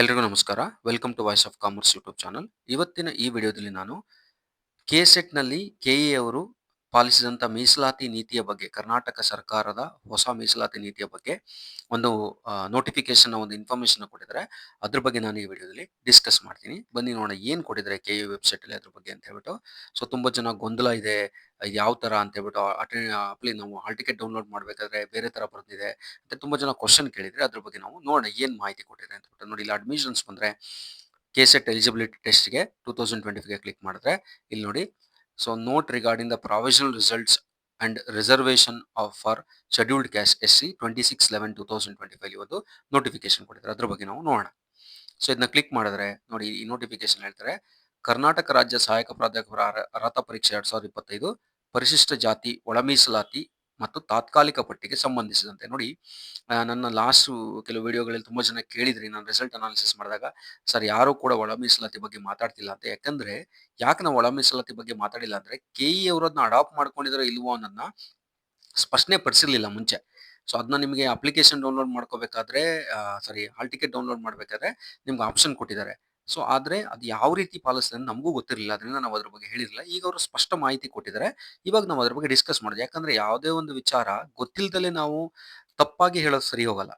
ಎಲ್ರಿಗೂ ನಮಸ್ಕಾರ. Welcome to voice of commerce YouTube channel ಇವತ್ತಿನ ಈ ವಿಡಿಯೋದಲ್ಲಿ ನಾನು ಕೆ ಸೆಟ್ನಲ್ಲಿ ಎ ಅವರು ಪಾಲಿಸಿದಂಥ ಮೀಸಲಾತಿ ನೀತಿಯ ಬಗ್ಗೆ, ಕರ್ನಾಟಕ ಸರ್ಕಾರದ ಹೊಸ ಮೀಸಲಾತಿ ನೀತಿಯ ಬಗ್ಗೆ ಒಂದು ನೋಟಿಫಿಕೇಶನ್ನ ಒಂದು ಇನ್ಫಾರ್ಮೇಶನ್ ಕೊಟ್ಟಿದ್ದಾರೆ. ಅದ್ರ ಬಗ್ಗೆ ನಾನು ಈ ವಿಡಿಯೋದಲ್ಲಿ ಡಿಸ್ಕಸ್ ಮಾಡ್ತೀನಿ. ಬನ್ನಿ ನೋಡೋಣ ಏನು ಕೊಟ್ಟಿದ್ದಾರೆ ಕೆ ಇ ವೆಬ್ಸೈಟಲ್ಲಿ ಅದ್ರ ಬಗ್ಗೆ ಅಂತ ಹೇಳ್ಬಿಟ್ಟು. ಸೊ ತುಂಬ ಜನ ಗೊಂದಲ ಇದೆ. ಯಾವ ಥರ ಅಂತ ಹೇಳ್ಬಿಟ್ಟು ಅಟೆ ಅಪ್ಲಿ ನಾವು ಹಾಲ್ ಟಿಕೆಟ್ ಡೌನ್ಲೋಡ್ ಮಾಡಬೇಕಾದ್ರೆ ಬೇರೆ ಥರ ಬರ್ತಿದೆ. ಮತ್ತೆ ತುಂಬ ಜನ ಕ್ವಶನ್ ಕೇಳಿದ್ರೆ ಅದ್ರ ಬಗ್ಗೆ ನಾವು ನೋಡೋಣ, ಏನು ಮಾಹಿತಿ ಕೊಟ್ಟಿದೆ ಅಂತ ಬಿಟ್ಟು ನೋಡಿ, ಇಲ್ಲಿ ಅಡ್ಮಿಷನ್ಸ್ ಬಂದರೆ ಕೆ ಸೆಟ್ ಎಲಿಜಿಬಿಲಿಟಿ ಟೆಸ್ಟ್ಗೆ ಟೂ ತೌಸಂಡ್ ಟ್ವೆಂಟಿ ಫೈವ್ಗೆ ಕ್ಲಿಕ್ ಮಾಡಿದ್ರೆ ಇಲ್ಲಿ ನೋಡಿ. So note regarding the provisional results and reservation of for scheduled caste S C twenty six eleven two thousand twenty five ಒಂದು ನೋಟಿಫಿಕೇಶನ್ ಕೊಟ್ಟಿದ್ದಾರೆ. ಅದ್ರ ಬಗ್ಗೆ ನಾವು ನೋಡೋಣ. ಸೊ ಇದನ್ನ ಕ್ಲಿಕ್ ಮಾಡಿದ್ರೆ ನೋಡಿ, ಈ ನೋಟಿಫಿಕೇಶನ್ ಹೇಳ್ತಾರೆ, ಕರ್ನಾಟಕ ರಾಜ್ಯ ಸಹಾಯಕ ಪ್ರಾಧ್ಯಾಪಕರ ಅರ- ಅರ್ಹತಾ ಪರೀಕ್ಷೆ ಎರಡ್ ಸಾವಿರದ ಇಪ್ಪತ್ತೈದು ಪರಿಶಿಷ್ಟ ಜಾತಿ, ಒಳಮೀಸಲಾತಿ ಮತ್ತು ತಾತ್ಕಾಲಿಕ ಪಟ್ಟಿಗೆ ಸಂಬಂಧಿಸಿದಂತೆ. ನೋಡಿ ನನ್ನ ಲಾಸ್ಟ್ ಕೆಲವು ವಿಡಿಯೋಗಳಲ್ಲಿ ತುಂಬ ಜನ ಕೇಳಿದ್ರಿ, ನಾನು ರಿಸಲ್ಟ್ ಅನಾಲಿಸಿಸ್ ಮಾಡಿದಾಗ, ಸರ್, ಯಾರು ಕೂಡ ಒಳ ಮೀಸಲಾತಿ ಬಗ್ಗೆ ಮಾತಾಡ್ತಿಲ್ಲ ಅಂತ. ಯಾಕಂದ್ರೆ, ಯಾಕೆ ನಾವು ಒಳ ಮೀಸಲಾತಿ ಬಗ್ಗೆ ಮಾತಾಡಿಲ್ಲ ಅಂದ್ರೆ ಕೆ ಇ ಅವರದ್ನ ಅಡಾಪ್ಟ್ ಮಾಡ್ಕೊಂಡಿದ್ರೆ ಇಲ್ವೋ ಅನ್ನೋದನ್ನ ಸ್ಪಷ್ಟನೆ ಪಡಿಸಿರ್ಲಿಲ್ಲ ಮುಂಚೆ. ಸೊ ಅದನ್ನ ನಿಮಗೆ ಅಪ್ಲಿಕೇಶನ್ ಡೌನ್ಲೋಡ್ ಮಾಡ್ಕೋಬೇಕಾದ್ರೆ ಸಾರಿ ಹಾಲ್ ಟಿಕೆಟ್ ಡೌನ್ಲೋಡ್ ಮಾಡಬೇಕಾದ್ರೆ ನಿಮ್ಗೆ ಆಪ್ಷನ್ ಕೊಟ್ಟಿದ್ದಾರೆ. ಸೊ, ಆದರೆ ಅದು ಯಾವ ರೀತಿ ಪಾಲಿಸ್ತಾರೆ ಅಂತ ನಮಗೂ ಗೊತ್ತಿರಲಿಲ್ಲ. ಅದರಿಂದ ನಾವು ಅದ್ರ ಬಗ್ಗೆ ಹೇಳಿರಲಿಲ್ಲ. ಈಗ ಅವರು ಸ್ಪಷ್ಟ ಮಾಹಿತಿ ಕೊಟ್ಟಿದ್ದಾರೆ. ಇವಾಗ ನಾವು ಅದ್ರ ಬಗ್ಗೆ ಡಿಸ್ಕಸ್ ಮಾಡೋದು ಯಾಕಂದ್ರೆ ಯಾವುದೇ ಒಂದು ವಿಚಾರ ಗೊತ್ತಿಲ್ಲದಲ್ಲೇ ನಾವು ತಪ್ಪಾಗಿ ಹೇಳೋದು ಸರಿ ಹೋಗಲ್ಲ.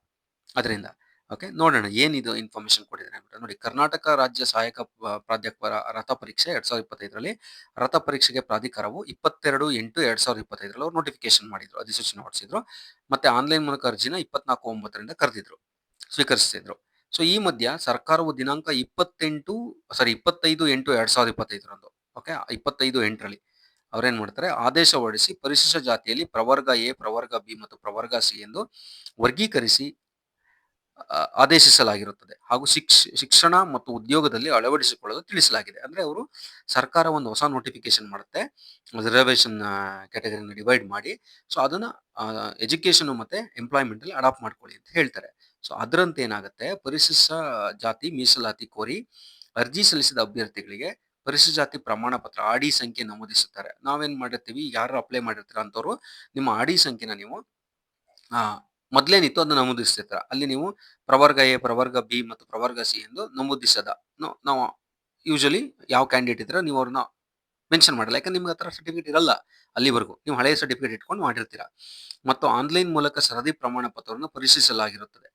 ಅದರಿಂದ. ಓಕೆ ನೋಡೋಣ. ಏನಿದು ಇನ್ಫಾರ್ಮೇಶನ್ ಕೊಟ್ಟಿದ್ದಾರೆ ಅಂದ್ಬಿಟ್ಟು ನೋಡಿ, ಕರ್ನಾಟಕ ರಾಜ್ಯ ಸಹಾಯಕ ಪ್ರಾಧ್ಯಾಪಕರ ರಥ ಪರೀಕ್ಷೆ ಎರಡ್ ಸಾವಿರದ ಇಪ್ಪತ್ತೈದರಲ್ಲಿ ರಥ ಪರೀಕ್ಷೆಗೆ ಪ್ರಾಧಿಕಾರವು ಇಪ್ಪತ್ತೆರಡು ಎಂಟು ಎರಡ್ ಸಾವಿರದ ಇಪ್ಪತ್ತೈದರಲ್ಲಿ ಅವರು ನೋಟಿಫಿಕೇಶನ್ ಮಾಡಿದ್ರು, ಅಧಿಸೂಚನೆ ಹೊರಡಿಸಿದ್ರು. ಮತ್ತೆ ಆನ್ಲೈನ್ ಮೂಲಕ ಅರ್ಜಿನ ಇಪ್ಪತ್ನಾಲ್ಕು ಒಂಬತ್ತರಿಂದ ಕರೆದಿದ್ರು, ಸ್ವೀಕರಿಸ್ತಿದ್ರು. ಸೊ ಈ ಮಧ್ಯ ಸರ್ಕಾರವು ದಿನಾಂಕ ಇಪ್ಪತ್ತೆಂಟು ಸಾರಿ ಇಪ್ಪತ್ತೈದು, ಎಂಟು ಎರಡ್ ಸಾವಿರದ ಇಪ್ಪತ್ತೈದರಂದು ಓಕೆ ಇಪ್ಪತ್ತೈದು, ಎಂಟರಲ್ಲಿ ಅವ್ರೇನ್ ಮಾಡ್ತಾರೆ? ಆದೇಶ ಹೊರಡಿಸಿ ಪರಿಶಿಷ್ಟ ಜಾತಿಯಲ್ಲಿ ಪ್ರವರ್ಗ ಎ, ಪ್ರವರ್ಗ ಬಿ ಮತ್ತು ಪ್ರವರ್ಗ ಸಿ ಎಂದು ವರ್ಗೀಕರಿಸಿ ಆದೇಶಿಸಲಾಗಿರುತ್ತದೆ. ಹಾಗೂ ಶಿಕ್ಷ, ಶಿಕ್ಷಣ ಮತ್ತು ಉದ್ಯೋಗದಲ್ಲಿ ಅಳವಡಿಸಿಕೊಳ್ಳಲು ತಿಳಿಸಲಾಗಿದೆ. ಅಂದ್ರೆ ಅವರು ಸರ್ಕಾರ ಒಂದು ಹೊಸ ನೋಟಿಫಿಕೇಶನ್ ಮಾಡುತ್ತೆ. ರಿಸರ್ವೇಶನ್ ಕ್ಯಾಟಗರಿನ ಡಿವೈಡ್ ಮಾಡಿ. ಸೊ ಅದನ್ನ ಎಜುಕೇಶನ್ ಮತ್ತೆ ಎಂಪ್ಲಾಯ್ಮೆಂಟ್ ಅಲ್ಲಿ ಅಡಾಪ್ಟ್ ಮಾಡ್ಕೊಳ್ಳಿ ಅಂತ ಹೇಳ್ತಾರೆ. ಸೊ ಅದರಂತೆ ಏನಾಗುತ್ತೆ? ಪರಿಶಿಷ್ಟ ಜಾತಿ ಮೀಸಲಾತಿ ಕೋರಿ ಅರ್ಜಿ ಸಲ್ಲಿಸಿದ ಅಭ್ಯರ್ಥಿಗಳಿಗೆ ಪರಿಶಿಷ್ಟ ಜಾತಿ ಪ್ರಮಾಣ ಪತ್ರ, ಆಡಿ ಸಂಖ್ಯೆ ನಮೂದಿಸುತ್ತಾರೆ. ನಾವೇನ್ ಮಾಡಿರ್ತೀವಿ? ಯಾರು ಅಪ್ಲೈ ಮಾಡಿರ್ತೀರ ಅಂತವ್ರು ನಿಮ್ಮ ಆಡಿ ಸಂಖ್ಯೆನ ನೀವು ಮೊದ್ಲೇನಿತ್ತು ಅದನ್ನ ನಮೂದಿಸ್ತಿರ್ತಾರ. ಅಲ್ಲಿ ನೀವು ಪ್ರವರ್ಗ ಎ, ಪ್ರವರ್ಗ ಬಿ ಮತ್ತು ಪ್ರವರ್ಗ ಸಿ ಎಂದು ನಮೂದಿಸದ. ನಾವು ಯೂಶಲಿ ಯಾವ ಕ್ಯಾಂಡಿಡೇಟ್ ಇದ್ರೆ ನೀವು ಅವ್ರನ್ನ ಮೆನ್ಷನ್ ಮಾಡಲ್ಲ. ಯಾಕಂದ್ರೆ ನಿಮ್ಗೆ ಹತ್ರ ಸರ್ಟಿಫಿಕೇಟ್ ಇರಲ್ಲ ಅಲ್ಲಿವರೆಗೂ. ನೀವು ಹಳೆಯ ಸರ್ಟಿಫಿಕೇಟ್ ಇಟ್ಕೊಂಡು ಮಾಡಿರ್ತೀರಾ. ಮತ್ತು ಆನ್ಲೈನ್ ಮೂಲಕ ಸರದಿ ಪ್ರಮಾಣ ಪತ್ರವನ್ನು ಪರಿಶೀಲಿಸಲಾಗಿರುತ್ತದೆ.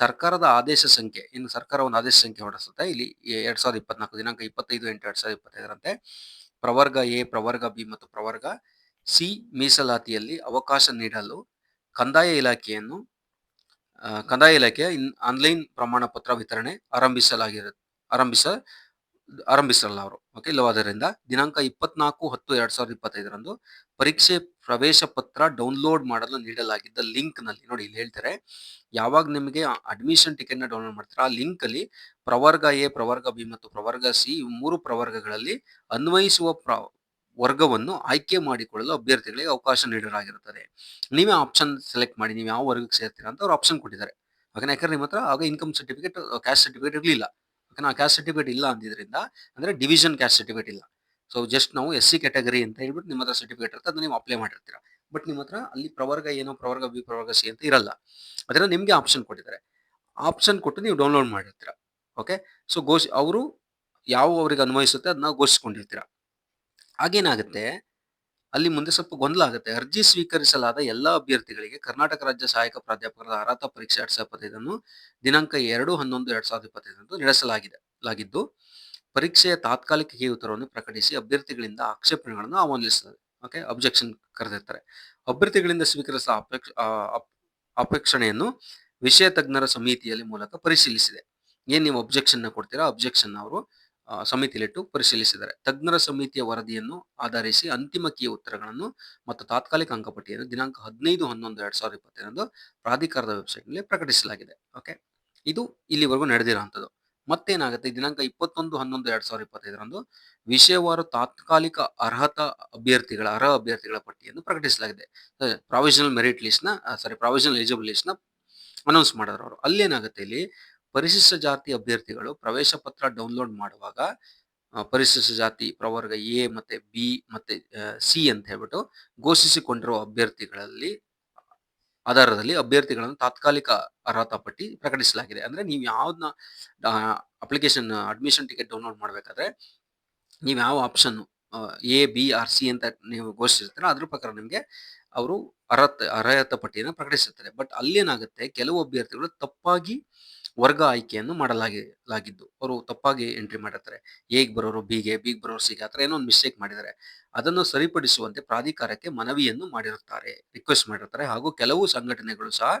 ಸರ್ಕಾರದ ಆದೇಶ ಸಂಖ್ಯೆ, ಇನ್ನು ಸರ್ಕಾರ ಒಂದು ಆದೇಶ ಸಂಖ್ಯೆ ಹೊರಡಿಸುತ್ತೆ. ಇಲ್ಲಿ ಎರಡ್ ಸಾವಿರದ ಇಪ್ಪತ್ನಾಲ್ಕು ದಿನಾಂಕ ಇಪ್ಪತ್ತೈದು ಎಂಟು ಎರಡ್ ಸಾವಿರದ ಇಪ್ಪತ್ತೈದರಂತೆ ಪ್ರವರ್ಗ ಎ, ಪ್ರವರ್ಗ ಬಿ ಮತ್ತು ಪ್ರವರ್ಗ ಸಿ ಮೀಸಲಾತಿಯಲ್ಲಿ ಅವಕಾಶ ನೀಡಲು ಕಂದಾಯ ಇಲಾಖೆಯನ್ನು ಕಂದಾಯ ಇಲಾಖೆಯ ಇನ್, ಆನ್ಲೈನ್ ಪ್ರಮಾಣ ಪತ್ರ ವಿತರಣೆ ಆರಂಭಿಸಲಾಗಿರು ಆರಂಭಿಸ ಆರಂಭಿಸಲ್ಲ ಅವರು. ಓಕೆ ಇಲ್ಲವಾದ್ದರಿಂದ ದಿನಾಂಕ ಇಪ್ಪತ್ನಾಲ್ಕು ಹತ್ತು ಎರಡ್ ಸಾವಿರದ ಇಪ್ಪತ್ತೈದರಂದು ಪರೀಕ್ಷೆ ಪ್ರವೇಶ ಪತ್ರ ಡೌನ್ಲೋಡ್ ಮಾಡಲು ನೀಡಲಾಗಿದ್ದ ಲಿಂಕ್ನಲ್ಲಿ, ನೋಡಿ ಇಲ್ಲಿ ಹೇಳ್ತಾರೆ, ಯಾವಾಗ ನಿಮಗೆ ಅಡ್ಮಿಷನ್ ಟಿಕೆಟ್ನ ಡೌನ್ಲೋಡ್ ಮಾಡ್ತಾರೆ, ಆ ಲಿಂಕ್ ಅಲ್ಲಿ ಪ್ರವರ್ಗ ಎ, ಪ್ರವರ್ಗ ಬಿ ಮತ್ತು ಪ್ರವರ್ಗ ಸಿ ಈ ಮೂರು ಪ್ರವರ್ಗಗಳಲ್ಲಿ ಅನ್ವಯಿಸುವ ಪ್ರ, ವರ್ಗವನ್ನು ಆಯ್ಕೆ ಮಾಡಿಕೊಳ್ಳಲು ಅಭ್ಯರ್ಥಿಗಳಿಗೆ ಅವಕಾಶ ನೀಡಲಾಗಿರುತ್ತದೆ. ನೀವೇ ಆಪ್ಷನ್ ಸೆಲೆಕ್ಟ್ ಮಾಡಿ, ನೀವು ಯಾವ ವರ್ಗಕ್ಕೆ ಸೇರ್ತೀರಾ ಅಂತ ಅವ್ರು ಆಪ್ಷನ್ ಕೊಟ್ಟಿದ್ದಾರೆ. ಯಾಕಂದ್ರೆ ನಿಮ್ಮ ಹತ್ರ ಆಗ ಇನ್ಕಮ್ ಸರ್ಟಿಫಿಕೇಟ್ ಕ್ಯಾಶ್ ಸರ್ಟಿಫಿಕೇಟ್ ಇರಲಿಲ್ಲ. ಓಕೆನಾ ಕ್ಯಾಸ್ಟ್ ಸರ್ಟಿಫಿಕೇಟ್ ಇಲ್ಲ ಅಂದಿದ್ರಿಂದ, ಅಂದ್ರೆ ಡಿವಿಷನ್ ಕ್ಯಾಸ್ಟ್ ಸರ್ಟಿಫಿಕೇಟ್ ಇಲ್ಲ. ಸೊ ಜಸ್ಟ್ ನಾವು ಎಸ್ ಸಿ ಕ್ಯಾಟಗರಿ ಅಂತ ಹೇಳ್ಬಿಟ್ಟು ನಿಮ್ಮ ಹತ್ರ ಸರ್ಟಿಫಿಕೇಟ್ ಇರುತ್ತೆ, ಅದನ್ನ ನೀವು ಅಪ್ಲೈ ಮಾಡಿರ್ತೀರಾ. ಬಟ್ ನಿಮ್ಮ ಹತ್ರ ಅಲ್ಲಿ ಪ್ರವರ್ಗ ಏನೋ, ಪ್ರವರ್ಗ ಬಿ, ಪ್ರವರ್ಗ ಸಿ ಅಂತ ಇರಲ್ಲ. ಅದರಿಂದ ನಿಮಗೆ ಆಪ್ಷನ್ ಕೊಟ್ಟಿದ್ದಾರೆ. ಆಪ್ಷನ್ ಕೊಟ್ಟು ನೀವು ಡೌನ್ಲೋಡ್ ಮಾಡಿರ್ತೀರ. ಓಕೆ ಸೊ ಘೋಷ್, ಅವರು ಯಾವ ಅವರಿಗೆ ಅನ್ವಯಿಸುತ್ತೆ ಅದನ್ನ ಘೋಷಿಸ್ಕೊಂಡಿರ್ತೀರ. ಆಗೇನಾಗುತ್ತೆ ಅಲ್ಲಿ ಮುಂದೆ ಸ್ವಲ್ಪ ಗೊಂದಲ ಆಗುತ್ತೆ. ಅರ್ಜಿ ಸ್ವೀಕರಿಸಲಾದ ಎಲ್ಲ ಅಭ್ಯರ್ಥಿಗಳಿಗೆ ಕರ್ನಾಟಕ ರಾಜ್ಯ ಸಹಾಯಕ ಪ್ರಾಧ್ಯಾಪಕರ ಅರ್ಹತಾ ಪರೀಕ್ಷೆ ಎರಡ್ ಸಾವಿರದ ಇಪ್ಪತ್ತೈದನ್ನು ದಿನಾಂಕ ಎರಡು ಹನ್ನೊಂದು ಎರಡ್ ಸಾವಿರದ ಇಪ್ಪತ್ತೈದರಂದು ನಡೆಸಲಾಗಿದೆ, ಲಾಗಿದ್ದು. ಪರೀಕ್ಷೆಯ ತಾತ್ಕಾಲಿಕ ಕೀ ಉತ್ತರವನ್ನು ಪ್ರಕಟಿಸಿ ಅಭ್ಯರ್ಥಿಗಳಿಂದ ಆಕ್ಷೇಪಣೆಗಳನ್ನು ಆಹ್ವಾನಿಸುತ್ತದೆ. Okay, objection ಕರೆದಿರ್ತಾರೆ. ಅಭ್ಯರ್ಥಿಗಳಿಂದ ಸ್ವೀಕರಿಸಿದ ಅಪೇಕ್ಷ ಅಪೇಕ್ಷಣೆಯನ್ನು ವಿಷಯ ತಜ್ಞರ ಸಮಿತಿಯಲ್ಲಿ ಮೂಲಕ ಪರಿಶೀಲಿಸಿದೆ. ಏನ್ ನೀವು ಅಬ್ಜೆಕ್ಷನ್ ಕೊಡ್ತೀರಾ? ಅಬ್ಜೆಕ್ಷನ್ ಅವರು ಸಮಿತಿಯಲ್ಲಿಟ್ಟು ಪರಿಶೀಲಿಸಿದ್ದಾರೆ. ತಜ್ಞರ ಸಮಿತಿಯ ವರದಿಯನ್ನು ಆಧರಿಸಿ ಅಂತಿಮ ಕೀಯ ಉತ್ತರಗಳನ್ನು ಮತ್ತು ತಾತ್ಕಾಲಿಕ ಅಂಕಪಟ್ಟಿಯನ್ನು ದಿನಾಂಕ ಹದಿನೈದು ಹನ್ನೊಂದು ಎರಡ್ ಸಾವಿರದ ಇಪ್ಪತ್ತೈದರಂದು ಪ್ರಾಧಿಕಾರದ ವೆಬ್ಸೈಟ್ನಲ್ಲಿ ಪ್ರಕಟಿಸಲಾಗಿದೆ. ಓಕೆ? ಇದು ಇಲ್ಲಿವರೆಗೂ ನಡೆದಿರುವಂಥದ್ದು. ಮತ್ತೇನಾಗುತ್ತೆ? ದಿನಾಂಕ ಇಪ್ಪತ್ತೊಂದು ಹನ್ನೊಂದು ಎರಡ್ ಸಾವಿರದ ಇಪ್ಪತ್ತೈದರಂದು ವಿಷಯವಾರು ತಾತ್ಕಾಲಿಕ ಅರ್ಹತಾ ಅಭ್ಯರ್ಥಿಗಳ, ಅರ್ಹ ಅಭ್ಯರ್ಥಿಗಳ ಪಟ್ಟಿಯನ್ನು ಪ್ರಕಟಿಸಲಾಗಿದೆ. ಪ್ರಾವಿಷನಲ್ ಮೆರಿಟ್ ಲಿಸ್ಟ್ನ ಸಾರಿ ಪ್ರಾವಿಷನಲ್ ಎಲಿಜಿಬಲ್ ಲಿಸ್ಟ್ನ ಅನೌನ್ಸ್ ಮಾಡಿದ್ರು ಅವರು. ಅಲ್ಲೇನಾಗುತ್ತೆ ಇಲ್ಲಿ? ಪರಿಶಿಷ್ಟ ಜಾತಿ ಅಭ್ಯರ್ಥಿಗಳು ಪ್ರವೇಶ ಪತ್ರ ಡೌನ್ಲೋಡ್ ಮಾಡುವಾಗ ಪರಿಶಿಷ್ಟ ಜಾತಿ ಪ್ರವರ್ಗ ಎ ಮತ್ತೆ ಬಿ ಮತ್ತೆ ಸಿ ಅಂತ ಹೇಳ್ಬಿಟ್ಟು ಘೋಷಿಸಿಕೊಂಡಿರುವ ಅಭ್ಯರ್ಥಿಗಳಲ್ಲಿ, ಆಧಾರದಲ್ಲಿ ಅಭ್ಯರ್ಥಿಗಳನ್ನು ತಾತ್ಕಾಲಿಕ ಅರ್ಹತಾ ಪಟ್ಟಿ ಪ್ರಕಟಿಸಲಾಗಿದೆ. ಅಂದ್ರೆ ನೀವು ಯಾವ್ದನ್ನ ಅಪ್ಲಿಕೇಶನ್ ಅಡ್ಮಿಷನ್ ಟಿಕೆಟ್ ಡೌನ್ಲೋಡ್ ಮಾಡಬೇಕಾದ್ರೆ ನೀವು ಯಾವ option A, B, R, C ಅಂತ ನೀವು ಘೋಷಿಸಿರ್ತೀರ ಅದ್ರ ಪ್ರಕಾರ ನಿಮಗೆ ಅವರು ಅರ್ಹತೆ, ಅರ್ಹತಾ ಪಟ್ಟಿಯನ್ನು ಪ್ರಕಟಿಸುತ್ತಾರೆ ಬಟ್ ಅಲ್ಲೇನಾಗುತ್ತೆ, ಕೆಲವು ಅಭ್ಯರ್ಥಿಗಳು ತಪ್ಪಾಗಿ ವರ್ಗ ಆಯ್ಕೆಯನ್ನು ಮಾಡಲಾಗಿದ್ದು ಅವರು ತಪ್ಪಾಗಿ ಎಂಟ್ರಿ ಮಾಡಿರ್ತಾರೆ. ಎಗೆ ಬರೋರು, ಬಿಗೆ, ಬಿಗ್ ಬರೋರು ಸಿಗೆ ಆ ಥರ ಏನೋ ಒಂದು ಮಿಸ್ಟೇಕ್ ಮಾಡಿದ್ದಾರೆ. ಅದನ್ನು ಸರಿಪಡಿಸುವಂತೆ ಪ್ರಾಧಿಕಾರಕ್ಕೆ ಮನವಿಯನ್ನು ಮಾಡಿರುತ್ತಾರೆ ರಿಕ್ವೆಸ್ಟ್ ಮಾಡಿರ್ತಾರೆ ಹಾಗೂ ಕೆಲವು ಸಂಘಟನೆಗಳು ಸಹ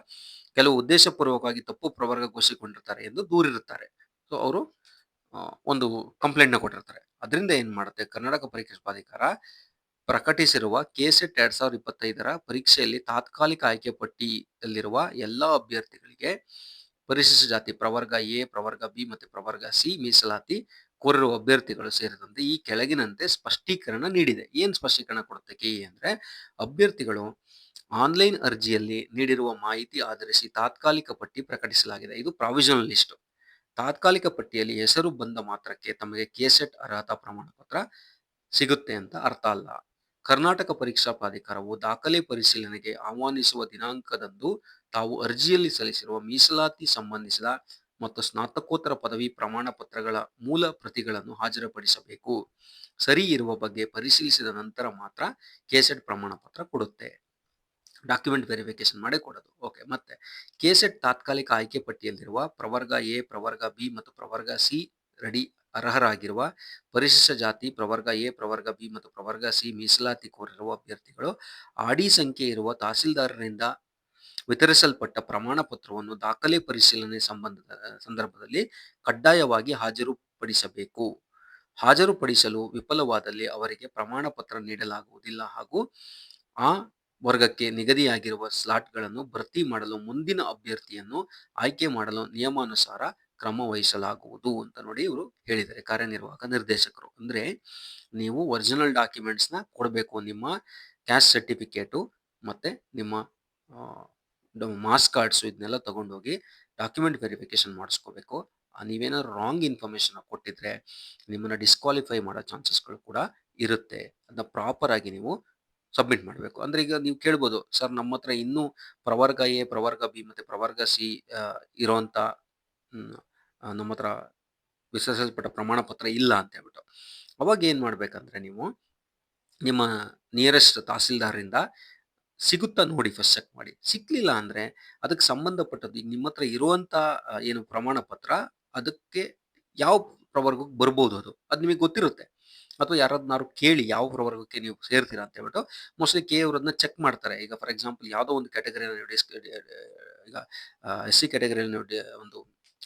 ಕೆಲವು ಉದ್ದೇಶಪೂರ್ವಕವಾಗಿ ತಪ್ಪು ಪ್ರವರ್ಗ ಘೋಷಿಕೊಂಡಿರ್ತಾರೆ ಎಂದು ದೂರಿರುತ್ತಾರೆ. ಸೊ ಅವರು ಒಂದು ಕಂಪ್ಲೇಂಟ್ನ ಕೊಟ್ಟಿರ್ತಾರೆ. ಅದರಿಂದ ಏನು ಮಾಡುತ್ತೆ? ಕರ್ನಾಟಕ ಪರೀಕ್ಷಾ ಪ್ರಾಧಿಕಾರ ಪ್ರಕಟಿಸಿರುವ ಕೆಸೆಟ್ ಎರಡ್ ಸಾವಿರದ ಇಪ್ಪತ್ತೈದರ ಪರೀಕ್ಷೆಯಲ್ಲಿ ತಾತ್ಕಾಲಿಕ ಆಯ್ಕೆ ಪಟ್ಟಿಯಲ್ಲಿರುವ ಎಲ್ಲ ಅಭ್ಯರ್ಥಿಗಳಿಗೆ ಪರಿಶಿಷ್ಟ ಜಾತಿ ಪ್ರವರ್ಗ ಎ, ಪ್ರವರ್ಗ ಬಿ ಮತ್ತು ಪ್ರವರ್ಗ ಸಿ ಮೀಸಲಾತಿ ಕೋರಿರುವ ಅಭ್ಯರ್ಥಿಗಳು ಸೇರಿದಂತೆ ಈ ಕೆಳಗಿನಂತೆ ಸ್ಪಷ್ಟೀಕರಣ ನೀಡಿದೆ. ಏನು ಸ್ಪಷ್ಟೀಕರಣ ಕೊಡುತ್ತೆ ಕೆ ಅಂದ್ರೆ ಅಭ್ಯರ್ಥಿಗಳು ಆನ್ಲೈನ್ ಅರ್ಜಿಯಲ್ಲಿ ನೀಡಿರುವ ಮಾಹಿತಿ ಆಧರಿಸಿ ತಾತ್ಕಾಲಿಕ ಪಟ್ಟಿ ಪ್ರಕಟಿಸಲಾಗಿದೆ. ಇದು ಪ್ರಾವಿಷನಲ್ ಲಿಸ್ಟ್ ತಾತ್ಕಾಲಿಕ ಪಟ್ಟಿಯಲ್ಲಿ ಹೆಸರು ಬಂದ ಮಾತ್ರಕ್ಕೆ ತಮಗೆ ಕೆಸೆಟ್ ಅರ್ಹತಾ ಪ್ರಮಾಣ ಪತ್ರ ಸಿಗುತ್ತೆ ಅಂತ ಅರ್ಥ ಅಲ್ಲ. ಕರ್ನಾಟಕ ಪರೀಕ್ಷಾ ಪ್ರಾಧಿಕಾರವು ದಾಖಲೆ ಪರಿಶೀಲನೆಗೆ ಆಹ್ವಾನಿಸುವ ದಿನಾಂಕದಂದು ತಾವು ಅರ್ಜಿಯಲ್ಲಿ ಸಲ್ಲಿಸಿರುವ ಮೀಸಲಾತಿ ಸಂಬಂಧಿಸಿದ ಮತ್ತು ಸ್ನಾತಕೋತ್ತರ ಪದವಿ ಪ್ರಮಾಣ ಪತ್ರಗಳ ಮೂಲ ಪ್ರತಿಗಳನ್ನು ಹಾಜರುಪಡಿಸಬೇಕು. ಸರಿ ಇರುವ ಬಗ್ಗೆ ಪರಿಶೀಲಿಸಿದ ನಂತರ ಮಾತ್ರ ಕೆಸೆಟ್ ಪ್ರಮಾಣ ಪತ್ರ ಕೊಡುತ್ತೆ. ಡಾಕ್ಯುಮೆಂಟ್ ವೆರಿಫಿಕೇಶನ್ ಮಾಡಿ ಕೊಡೋದು. ಓಕೆ, ಮತ್ತೆ ಕೆಸೆಟ್ ತಾತ್ಕಾಲಿಕ ಆಯ್ಕೆ ಪಟ್ಟಿಯಲ್ಲಿರುವ ಪ್ರವರ್ಗ ಎ, ಪ್ರವರ್ಗ ಬಿ ಮತ್ತು ಪ್ರವರ್ಗ ಸಿ ರೆಡಿ ಅರ್ಹರಾಗಿರುವ ಪರಿಶಿಷ್ಟ ಜಾತಿ, ಪ್ರವರ್ಗ ಎ, ಪ್ರವರ್ಗ ಬಿ ಮತ್ತು ಪ್ರವರ್ಗ ಸಿ ಮೀಸಲಾತಿ ಕೋರಿರುವ ಅಭ್ಯರ್ಥಿಗಳು ಆಡಿ ಸಂಖ್ಯೆ ಇರುವ ತಹಸೀಲ್ದಾರರಿಂದ ವಿತರಿಸಲ್ಪಟ್ಟ ಪ್ರಮಾಣ ಪತ್ರವನ್ನು ದಾಖಲೆ ಪರಿಶೀಲನೆ ಸಂಬಂಧದ, ಸಂದರ್ಭದಲ್ಲಿ ಕಡ್ಡಾಯವಾಗಿ ಹಾಜರುಪಡಿಸಬೇಕು. ಹಾಜರುಪಡಿಸಲು ವಿಫಲವಾದಲ್ಲಿ ಅವರಿಗೆ ಪ್ರಮಾಣ ಪತ್ರ ನೀಡಲಾಗುವುದಿಲ್ಲ ಹಾಗೂ ಆ ವರ್ಗಕ್ಕೆ ನಿಗದಿಯಾಗಿರುವ ಸ್ಲಾಟ್ಗಳನ್ನು ಭರ್ತಿ ಮಾಡಲು ಮುಂದಿನ ಅಭ್ಯರ್ಥಿಯನ್ನು ಆಯ್ಕೆ ಮಾಡಲು ನಿಯಮಾನುಸಾರ ಕ್ರಮ ವಹಿಸಲಾಗುವುದು ಅಂತ ನೋಡಿ ಇವರು ಹೇಳಿದ್ದಾರೆ ಕಾರ್ಯನಿರ್ವಾಹಕ ನಿರ್ದೇಶಕರು. ಅಂದ್ರೆ ನೀವು ಒರಿಜಿನಲ್ ಡಾಕ್ಯುಮೆಂಟ್ಸ್ನ ಕೊಡಬೇಕು ನಿಮ್ಮ ಕ್ಯಾಶ್ ಸರ್ಟಿಫಿಕೇಟು ಮತ್ತೆ ನಿಮ್ಮ ಮಾಸ್ ಕಾರ್ಡ್ಸು ಇದನ್ನೆಲ್ಲ ತೊಗೊಂಡೋಗಿ ಡಾಕ್ಯುಮೆಂಟ್ ವೆರಿಫಿಕೇಶನ್ ಮಾಡಿಸ್ಕೋಬೇಕು. ನೀವೇನಾದ್ರು ರಾಂಗ್ ಇನ್ಫಾರ್ಮೇಶನ್ ಕೊಟ್ಟಿದ್ರೆ ನಿಮ್ಮನ್ನ ಡಿಸ್ಕ್ವಾಲಿಫೈ ಮಾಡೋ ಚಾನ್ಸಸ್ಗಳು ಕೂಡ ಇರುತ್ತೆ. ಅದನ್ನ ಪ್ರಾಪರ್ ಆಗಿ ನೀವು ಸಬ್ಮಿಟ್ ಮಾಡಬೇಕು. ಅಂದ್ರೆ ಈಗ ನೀವು ಕೇಳ್ಬೋದು, ಸರ್ ನಮ್ಮ ಹತ್ರ ಇನ್ನೂ ಪ್ರವರ್ಗ ಎ, ಪ್ರವರ್ಗ ಬಿ ಮತ್ತೆ ಪ್ರವರ್ಗ ಸಿ ಇರೋಂಥ ನಮ್ಮ ಹತ್ರ ವಿಸರ್ಜಿಸಲ್ಪಟ್ಟ ಪ್ರಮಾಣ ಪತ್ರ ಇಲ್ಲ ಅಂತ ಹೇಳ್ಬಿಟ್ಟು. ಅವಾಗ ಏನು ಮಾಡ್ಬೇಕಂದ್ರೆ ನೀವು ನಿಮ್ಮ ನಿಯರೆಸ್ಟ್ ತಹಸೀಲ್ದಾರರಿಂದ ಸಿಗುತ್ತಾ ನೋಡಿ ಫಸ್ಟ್ ಚೆಕ್ ಮಾಡಿ. ಸಿಕ್ಕಲಿಲ್ಲ ಅಂದ್ರೆ ಅದಕ್ಕೆ ಸಂಬಂಧಪಟ್ಟದ್ದು ಈಗ ನಿಮ್ಮ ಹತ್ರ ಇರುವಂಥ ಏನು ಪ್ರಮಾಣ ಪತ್ರ ಅದಕ್ಕೆ ಯಾವ ಪ್ರವರ್ಗಕ್ಕೆ ಬರ್ಬೋದು ಅದು? ಅದು ನಿಮಗೆ ಗೊತ್ತಿರುತ್ತೆ. ಅಥವಾ ಯಾರನ್ನಾರು ಕೇಳಿ ಯಾವ ಪ್ರವರ್ಗಕ್ಕೆ ನೀವು ಸೇರ್ತೀರಾ ಅಂತ ಹೇಳ್ಬಿಟ್ಟು ಮೋಸ್ಟ್ಲಿ ಕೆ ಅದನ್ನ ಚೆಕ್ ಮಾಡ್ತಾರೆ. ಈಗ ಫಾರ್ ಎಕ್ಸಾಂಪಲ್ ಯಾವುದೋ ಒಂದು ಕ್ಯಾಟಗರಿಯಲ್ಲಿ ಈಗ ಎಸ್ ಸಿ ಕ್ಯಾಟಗರಿಯಲ್ಲಿ ಒಂದು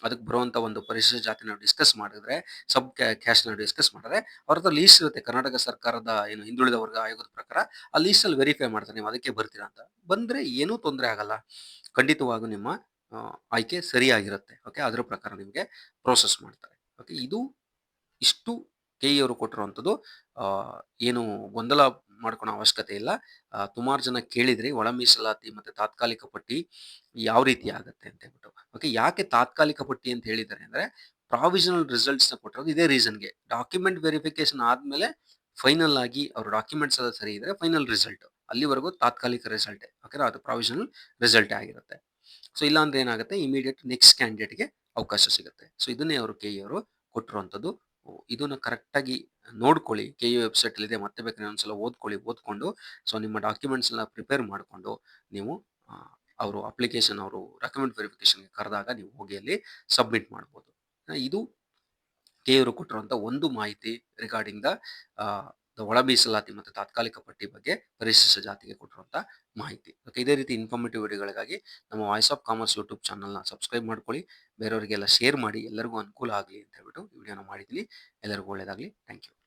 ಅದಕ್ಕೆ ಬರುವಂಥ ಒಂದು ಪರಿಶಿಷ್ಟ ಜಾತಿ ನಾವು ಡಿಸ್ಕಸ್ ಮಾಡಿದ್ರೆ ಸಬ್ ಕ್ಯಾಸ್ಟ್ ನಾವು ಡಿಸ್ಕಸ್ ಮಾಡಿದ್ರೆ, ಅವ್ರ ಹತ್ರ ಲೀಸ್ಟ್ ಇರುತ್ತೆ, ಕರ್ನಾಟಕ ಸರ್ಕಾರದ ಏನು ಹಿಂದುಳಿದ ವರ್ಗ ಆಯೋಗದ ಪ್ರಕಾರ, ಆ ಲೀಸ್ಟಲ್ಲಿ ವೆರಿಫೈ ಮಾಡ್ತಾರೆ, ನೀವು ಅದಕ್ಕೆ ಬರ್ತೀರಾ ಅಂತ. ಬಂದ್ರೆ ಏನೂ ತೊಂದರೆ ಆಗಲ್ಲ. ಖಂಡಿತವಾಗೂ ನಿಮ್ಮ ಆಯ್ಕೆ ಸರಿಯಾಗಿರುತ್ತೆ. ಓಕೆ ಅದರ ಪ್ರಕಾರ ನಿಮಗೆ ಪ್ರೋಸೆಸ್ ಮಾಡ್ತಾರೆ. ಓಕೆ ಇದು ಇಷ್ಟು ಕೆ ಇ ಅವರು ಕೊಟ್ಟಿರುವಂಥದ್ದು ಏನು ಗೊಂದಲ ಮಾಡ್ಕೊಳೋ ಅವಶ್ಯಕತೆ ಇಲ್ಲ. ಸುಮಾರು ಜನ ಕೇಳಿದ್ರಿ ಒಳ ಮೀಸಲಾತಿ ಮತ್ತೆ ತಾತ್ಕಾಲಿಕ ಪಟ್ಟಿ ಯಾವ ರೀತಿ ಆಗುತ್ತೆ ಅಂತ ಹೇಳ್ಬಿಟ್ಟು. ಓಕೆ ಯಾಕೆ ತಾತ್ಕಾಲಿಕ ಪಟ್ಟಿ ಅಂತ ಹೇಳಿದ್ದಾರೆ ಅಂದ್ರೆ ಪ್ರಾವಿಷನಲ್ ರಿಸಲ್ಟ್ಸ್ನ ಕೊಟ್ಟಿರೋದು ಇದೇ ರೀಸನ್ಗೆ ಡಾಕ್ಯುಮೆಂಟ್ ವೆರಿಫಿಕೇಶನ್ ಆದ್ಮೇಲೆ ಫೈನಲ್ ಆಗಿ ಅವ್ರ ಡಾಕ್ಯುಮೆಂಟ್ಸ್ ಎಲ್ಲ ಸರಿ ಇದ್ರೆ ಫೈನಲ್ ರಿಸಲ್ಟ್ ಅಲ್ಲಿವರೆಗೂ ತಾತ್ಕಾಲಿಕ ರಿಸಲ್ಟ್ ಓಕೆ ಅದು ಪ್ರಾವಿಷನಲ್ ರಿಸಲ್ಟ್ ಆಗಿರುತ್ತೆ. ಸೊ ಇಲ್ಲಾಂದ್ರೆ ಏನಾಗುತ್ತೆ? ಇಮಿಡಿಯೇಟ್ ನೆಕ್ಸ್ಟ್ ಕ್ಯಾಂಡಿಡೇಟ್ಗೆ ಅವಕಾಶ ಸಿಗುತ್ತೆ. ಸೊ ಇದನ್ನೇ ಅವರು ಕೆ ಅವರು ಕೊಟ್ಟಿರುವಂಥದ್ದು. ಇದನ್ನ ಕರೆಕ್ಟಾಗಿ ನೋಡ್ಕೊಳ್ಳಿ. ಕೆ ಯು ವೆಬ್ಸೈಟಲ್ಲಿದೆ ಮತ್ತೆ ಬೇಕಾದ್ರೆ ಒಂದ್ಸಲ ಓದ್ಕೊಳ್ಳಿ, ಓದ್ಕೊಂಡು ಸೊ ನಿಮ್ಮ ಡಾಕ್ಯುಮೆಂಟ್ಸ್ನ ಪ್ರಿಪೇರ್ ಮಾಡಿಕೊಂಡು ನೀವು ಅವರು ಅಪ್ಲಿಕೇಶನ್ ಅವರು ರೆಕಮೆಂಡ್ ವೆರಿಫಿಕೇಶನ್ಗೆ ಕರೆದಾಗ ನೀವು ಹೋಗಿ ಅಲ್ಲಿ ಸಬ್ಮಿಟ್ ಮಾಡ್ಬೋದು. ಇದು ಕೆ ಅವರು ಕೊಟ್ಟಿರುವಂಥ ಒಂದು ಮಾಹಿತಿ ರಿಗಾರ್ಡಿಂಗ್ ದ ಒಳ ಮೀಸಲಾತಿ ಮತ್ತು ತಾತ್ಕಾಲಿಕ ಪಟ್ಟಿ ಬಗ್ಗೆ ಪರಿಶಿಷ್ಟ ಜಾತಿಗೆ ಕೊಟ್ಟಿರುವಂಥ ಮಾಹಿತಿ. ಓಕೆ ಇದೇ ರೀತಿ ಇನ್ಫಾರ್ಮೇಟಿವ್ ವಿಡಿಯೋಗಳಿಗಾಗಿ ನಮ್ಮ ವಾಯ್ಸ್ ಆಫ್ ಕಾಮರ್ಸ್ ಯೂಟ್ಯೂಬ್ ಚಾನಲ್ನ ಸಬ್ಸ್ಕ್ರೈಬ್ ಮಾಡ್ಕೊಳ್ಳಿ, ಬೇರೆಯವರಿಗೆಲ್ಲ ಶೇರ್ ಮಾಡಿ, ಎಲ್ಲರಿಗೂ ಅನುಕೂಲ ಆಗಲಿ ಅಂತ ಹೇಳ್ಬಿಟ್ಟು ವಿಡಿಯೋನ ಮಾಡಿದ್ದೀನಿ. ಎಲ್ಲರಿಗೂ ಒಳ್ಳೆಯದಾಗಲಿ ಥ್ಯಾಂಕ್ ಯು